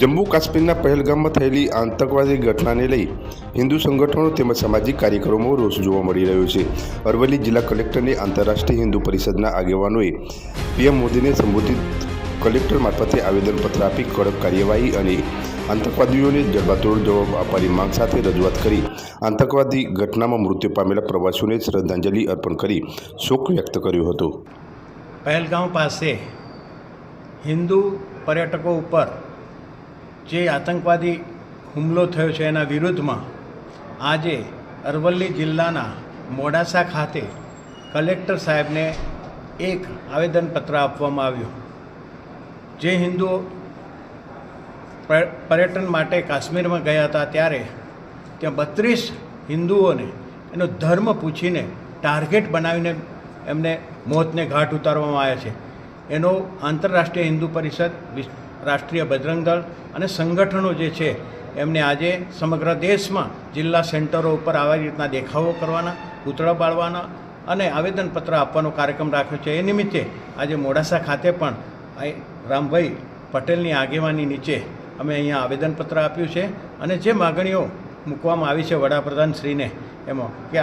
જમ્મુ કાશ્મીરના પહેલગામમાં થયેલી આતંકવાદી ઘટનાને લઈ હિન્દુ સંગઠનો તેમજ સામાજિક કાર્યક્રમો રોષ જોવા મળી રહ્યો છે. અરવલ્લી જિલ્લા કલેક્ટરને આંતરરાષ્ટ્રીય હિન્દુ પરિષદના આગેવાનોએ પીએમ મોદીને સંબોધિત કલેક્ટર મારફતે આવેદનપત્ર આપી કડક કાર્યવાહી અને આતંકવાદીઓને જડબાતોડ જવાબ આપવાની માંગ સાથે રજૂઆત કરી. આતંકવાદી ઘટનામાં મૃત્યુ પામેલા પ્રવાસીઓને શ્રદ્ધાંજલિ અર્પણ કરી શોક વ્યક્ત કર્યો હતો. પહેલગાંવ પાસે હિન્દુ પર્યટકો ઉપર જે આતંકવાદી હુમલો થયો છે એના વિરુદ્ધમાં આજે અરવલ્લી જિલ્લાના મોડાસા ખાતે કલેક્ટર સાહેબને એક આવેદનપત્ર આપવામાં આવ્યું. જે હિન્દુઓ પર્યટન માટે કાશ્મીરમાં ગયા હતા ત્યારે ત્યાં બત્રીસ હિન્દુઓને એનો ધર્મ પૂછીને ટાર્ગેટ બનાવીને એમને મોતને ઘાટ ઉતારવામાં આવ્યા છે. એનો આંતરરાષ્ટ્રીય હિન્દુ પરિષદ રાષ્ટ્રીય બજરંગ દળ અને સંગઠનો જે છે, એમને આજે સમગ્ર દેશમાં જિલ્લા સેન્ટરો ઉપર આવી રીતના દેખાવો કરવાના, પૂતળા બાળવાના અને આવેદનપત્ર આપવાનો કાર્યક્રમ રાખ્યો છે. એ નિમિત્તે આજે મોડાસા ખાતે પણ રામભાઈ પટેલની આગેવાની નીચે અમે અહીંયા આવેદનપત્ર આપ્યું છે અને જે માગણીઓ મૂકવામાં આવી છે વડાપ્રધાનશ્રીને એમાં કે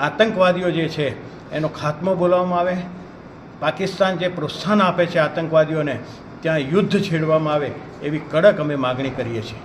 આતંકવાદીઓ જે છે, એનો ખાત્મો બોલાવવામાં આવે. પાકિસ્તાન જે પ્રોત્સાહન આપે છે આતંકવાદીઓને ત્યાં યુદ્ધ છેડવામાં આવે એવી કડક અમે માગણી કરીએ છીએ.